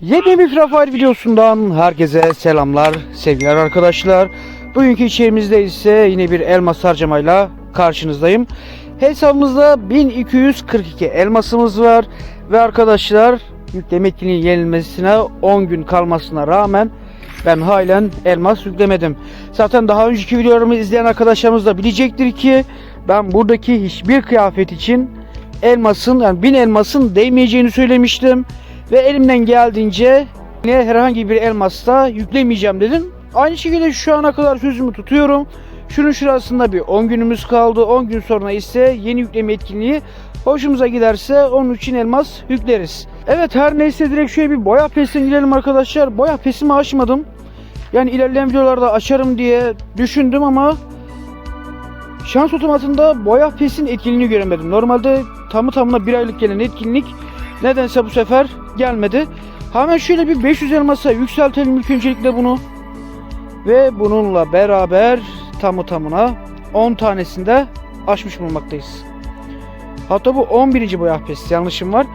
Yeni bir Free Fire videosundan herkese selamlar, sevgiler arkadaşlar. Bugünkü içerimizde ise yine bir elmas harcamayla karşınızdayım. Hesabımızda 1242 elmasımız var ve arkadaşlar yükleme etkinliğinin yenilmesine 10 gün kalmasına rağmen ben halen elmas yüklemedim. Zaten daha önceki videolarımı izleyen arkadaşlarımız da bilecektir ki ben buradaki hiçbir kıyafet için elmasın yani 1000 elmasın değmeyeceğini söylemiştim. Ve elimden geldiğince yine herhangi bir elmasla yüklemeyeceğim dedim. Aynı şekilde şu ana kadar sözümü tutuyorum. Şunun şurasında bir 10 günümüz kaldı. 10 gün sonra ise yeni yükleme etkinliği hoşumuza giderse onun için elmas yükleriz. Evet her neyse direkt şöyle bir boya pesine girelim arkadaşlar. Boya pesimi açmadım. Yani ilerleyen videolarda açarım diye düşündüm ama şans otomatında boya pesin etkinliğini göremedim. Normalde tamı tamına bir aylık gelen etkinlik nedense bu sefer gelmedi. Hemen şöyle bir 500 elmasa yükseltelim ilk öncelikle bunu. Ve bununla beraber tamı tamına 10 tanesinde açmış bulunmaktayız. Hatta bu 11. boya pesi yanlışım var.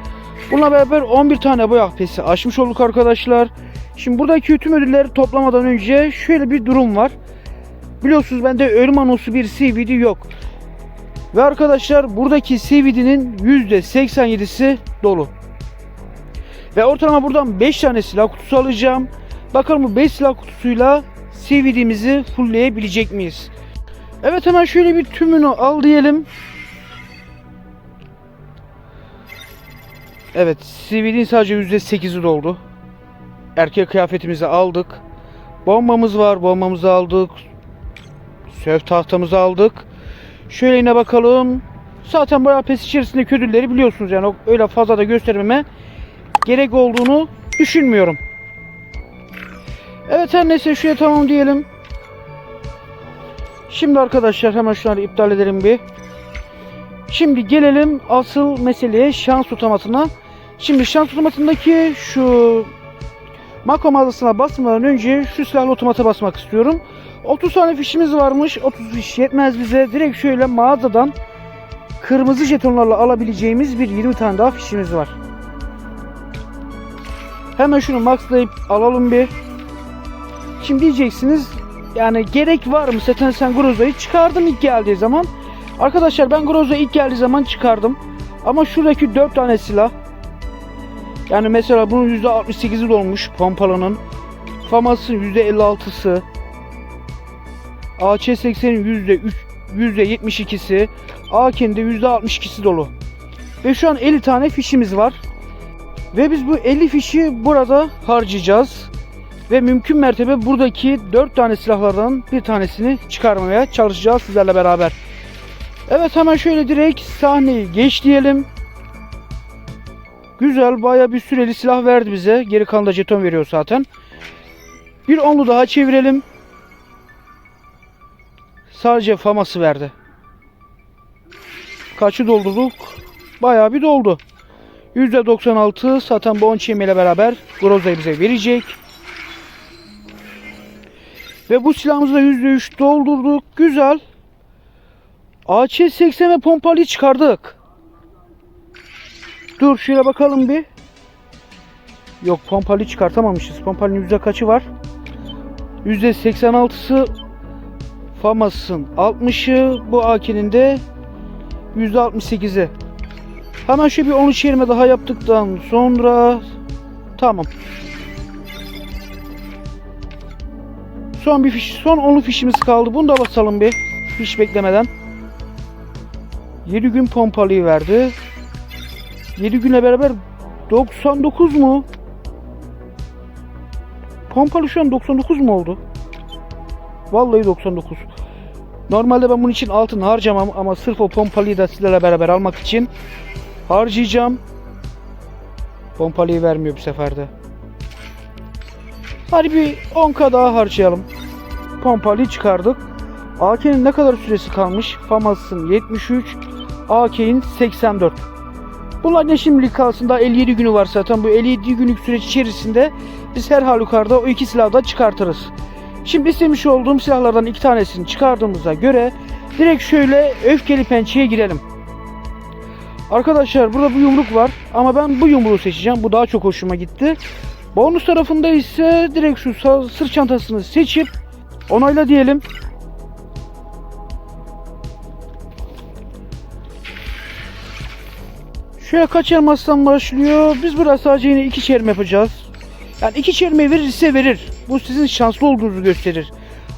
Bununla beraber 11 tane boya pesi açmış olduk arkadaşlar. Şimdi buradaki tüm ödülleri toplamadan önce şöyle bir durum var. Biliyorsunuz bende ölüm anonsu bir CVD yok. Ve arkadaşlar buradaki CVD'nin %87'si dolu. Ve ortalama buradan 5 tane silah kutusu alacağım. Bakalım bu 5 silah kutusuyla CVD'mizi fullleyebilecek miyiz? Evet hemen şöyle bir tümünü al diyelim. Evet CVD'nin sadece %8'i doldu. Erkek kıyafetimizi aldık. Bombamız var. Bombamızı aldık. Söv tahtamızı aldık. Şöyle yine bakalım. Zaten bu pes içerisindeki ödülleri biliyorsunuz yani öyle fazla da göstermeme gerek olduğunu düşünmüyorum. Evet her neyse şuraya tamam diyelim. Şimdi arkadaşlar hemen şunları iptal edelim bir. Şimdi gelelim asıl meseleye şans otomatına. Şimdi şans otomatındaki şu makro mağazasına basmadan önce şu silahlı otomata basmak istiyorum. 30 tane fişimiz varmış. 30 fiş yetmez bize. Direkt şöyle mağazadan kırmızı jetonlarla alabileceğimiz bir 20 tane daha fişimiz var. Hemen şunu maxlayıp alalım bir. Şimdi diyeceksiniz yani gerek var mı? Zaten sen Groza'yı çıkardın ilk geldiği zaman. Arkadaşlar ben Groza ilk geldiği zaman çıkardım. Ama şuradaki 4 tane silah. Yani mesela bunun %68'i dolmuş pompalının. Famas'ın %56'sı. AC80'in %3 %72'si. AK'nin de %62'si dolu. Ve şu an 50 tane fişimiz var. Ve biz bu 50 fişi burada harcayacağız. Ve mümkün mertebe buradaki 4 tane silahlardan bir tanesini çıkarmaya çalışacağız sizlerle beraber. Evet hemen şöyle direkt sahneyi geç diyelim. Güzel baya bir süreli silah verdi bize. Geri kalan da jeton veriyor zaten. Bir onlu daha çevirelim. Sadece faması verdi. Kaçı doldurduk? Bayağı bir doldu. %96 zaten bu 10 ile beraber Groza'yı bize verecek. Ve bu silahımızı da %3 doldurduk. Güzel. AC-80 ve pompalıyı çıkardık. Dur şöyle bakalım bir. Yok pompalıyı çıkartamamışız. Pompalının yüzde kaçı var? Yüzde 86'sı Famas'ın 60'ı bu AK'nin de yüzde 68'i. Hemen şu bir 13 yerime daha yaptıktan sonra tamam. Son bir fiş, son 10'lu fişimiz kaldı. Bunu da basalım bir. Hiç beklemeden. 7 gün pompalıyı verdi. 7 günle beraber 99 mu? Pompalı şu an 99 mu oldu? Vallahi 99. Normalde ben bunun için altın harcamam ama sırf o pompalıyı da sizlerle beraber almak için harcayacağım. Pompalıyı vermiyor bu seferde. Hadi bir 10k daha harcayalım. Pompalıyı çıkardık. AK'nin ne kadar süresi kalmış? Famas'ın 73, AK'in 84. Bunlar ne şimdilik kalsın daha 57 günü var zaten. Bu 57 günlük süreç içerisinde biz her halükarda o iki silahı da çıkartırız. Şimdi istemiş olduğum silahlardan iki tanesini çıkardığımıza göre direkt şöyle öfkeli pençeye girelim. Arkadaşlar burada bu yumruk var ama ben bu yumruğu seçeceğim. Bu daha çok hoşuma gitti. Bonus tarafında ise direkt şu sırt çantasını seçip onayla diyelim. Şöyle kaç elmastan başlıyor? Biz burada sadece yine iki çevirme yapacağız. Yani iki çevirme verirse verir. Bu sizin şanslı olduğunuzu gösterir.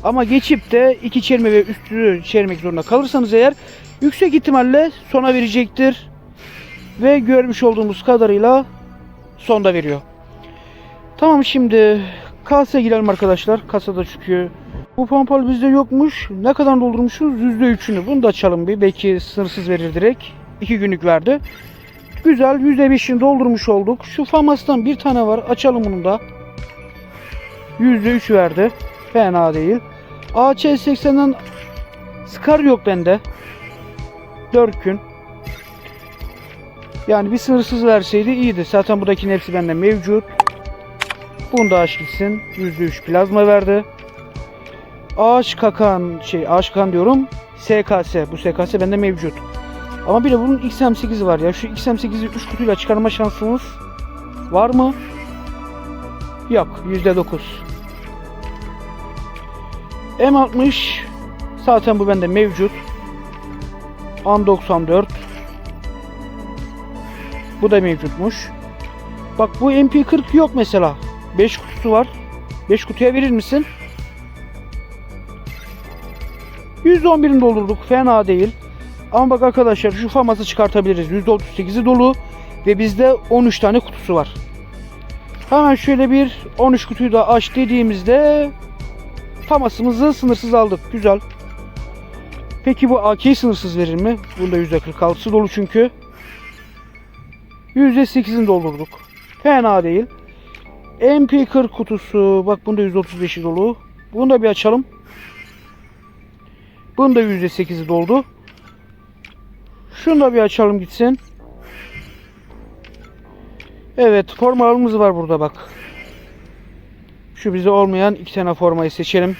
Ama geçip de iki çevirme ve üstü çevirmek zorunda kalırsanız eğer yüksek ihtimalle sona verecektir. Ve görmüş olduğumuz kadarıyla sonda veriyor. Tamam şimdi kasaya girelim arkadaşlar. Kasada çünkü bu pompalı bizde yokmuş. Ne kadar doldurmuşuz? %3'ünü. Bunu da açalım bir. Belki sınırsız verir direkt. 2 günlük verdi. Güzel. %5'ini doldurmuş olduk. Şu famastan bir tane var. Açalım bunu da. %3 verdi. Fena değil. AC80'den Scar yok bende. 4 gün. Yani bir sınırsız verseydi iyiydi. Zaten buradakinin hepsi bende mevcut. Bunu da aç gitsin. %3 plazma verdi. Ağaç kakan şey ağaç kakan diyorum. SKS. Bu SKS bende mevcut. Ama bir de bunun XM8'i var ya. Şu XM8'i 3 kutuyla çıkarma şansınız var mı? Yok. %9. M60 zaten bu bende mevcut. An 94 bu da mevcutmuş. Bak bu MP40 yok mesela. 5 kutusu var. 5 kutuya verir misin? 111'ini doldurduk. Fena değil. Ama bak arkadaşlar şu faması çıkartabiliriz. %38'i dolu ve bizde 13 tane kutusu var. Hemen şöyle bir 13 kutuyu da aç dediğimizde famasımızı sınırsız aldık. Güzel. Peki bu AK'yi sınırsız verir mi? Bunda %46'sı dolu çünkü. %8'ini doldurduk. Fena değil. MP40 kutusu. Bak bunda %35'i dolu. Bunu da bir açalım. Bunun da %8'i doldu. Şunu da bir açalım gitsin. Evet formalarımız var burada bak. Şu bize olmayan iki tane formayı seçelim.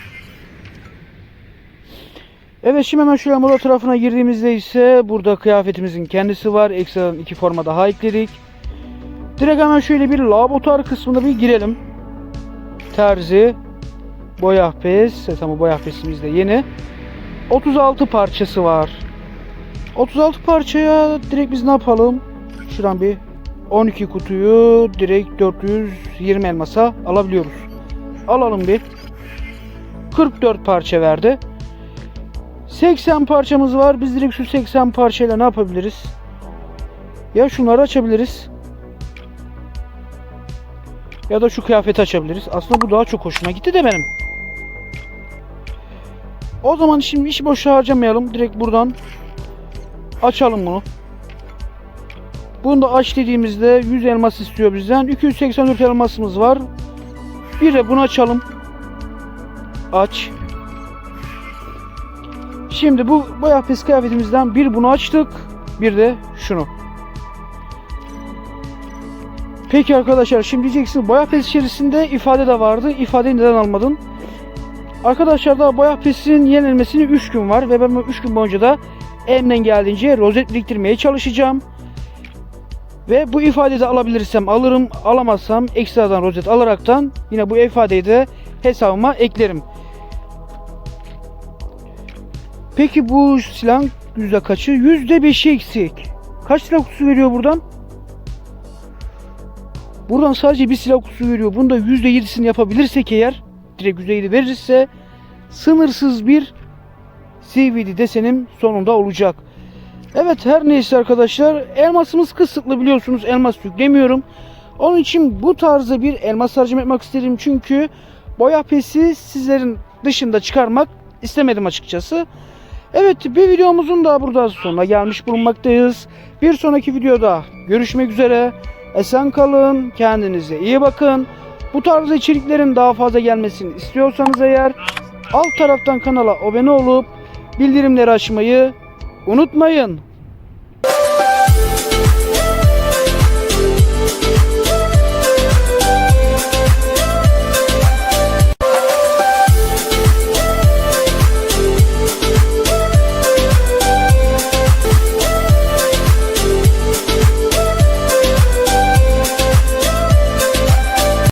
Evet şimdi hemen şöyle moda tarafına girdiğimizde ise burada kıyafetimizin kendisi var. Ekstradan iki forma daha ekledik. Direkt hemen şöyle bir laboratuvar kısmına bir girelim. Terzi, boya pes, e, tamam boya pesimiz de yeni. 36 parçası var. 36 parçaya direkt biz ne yapalım? Şuradan bir 12 kutuyu direkt 420 elmasa alabiliyoruz. Alalım bir. 44 parça verdi. 80 parçamız var. Biz direkt şu 80 parçayla ne yapabiliriz? Ya şunları açabiliriz. Ya da şu kıyafeti açabiliriz. Aslında bu daha çok hoşuma gitti de benim. O zaman şimdi iş boşa harcamayalım. Direkt buradan açalım bunu. Bunu da aç dediğimizde 100 elmas istiyor bizden. 284 elmasımız var. Bir de bunu açalım. Aç. Şimdi bu boya pes kıyafetimizden bir bunu açtık. Bir de şunu. Peki arkadaşlar şimdi diyeceksiniz boya pes içerisinde ifade de vardı. İfadeyi neden almadın? Arkadaşlar da boya pesinin yenilmesine 3 gün var ve ben bu 3 gün boyunca da elimden geldiğince rozet biriktirmeye çalışacağım. Ve bu ifadeyi de alabilirsem alırım, alamazsam ekstradan rozet alaraktan yine bu ifadeyi de hesabıma eklerim. Peki bu silahın yüzde kaçı? Yüzde beşi eksik. Kaç silah kutusu veriyor buradan? Buradan sadece bir silah kutusu veriyor. Bunda yüzde yedisini yapabilirsek eğer, direkt yüzde yedi verirse sınırsız bir CVD desenim sonunda olacak. Evet her neyse arkadaşlar elmasımız kısıtlı biliyorsunuz elmas yüklemiyorum. Onun için bu tarzda bir elmas harcama yapmak istedim çünkü boya pesi sizlerin dışında çıkarmak istemedim açıkçası. Evet bir videomuzun da burada sonuna gelmiş bulunmaktayız. Bir sonraki videoda görüşmek üzere. Esen kalın, kendinize iyi bakın. Bu tarz içeriklerin daha fazla gelmesini istiyorsanız eğer alt taraftan kanala abone olup bildirimleri açmayı unutmayın.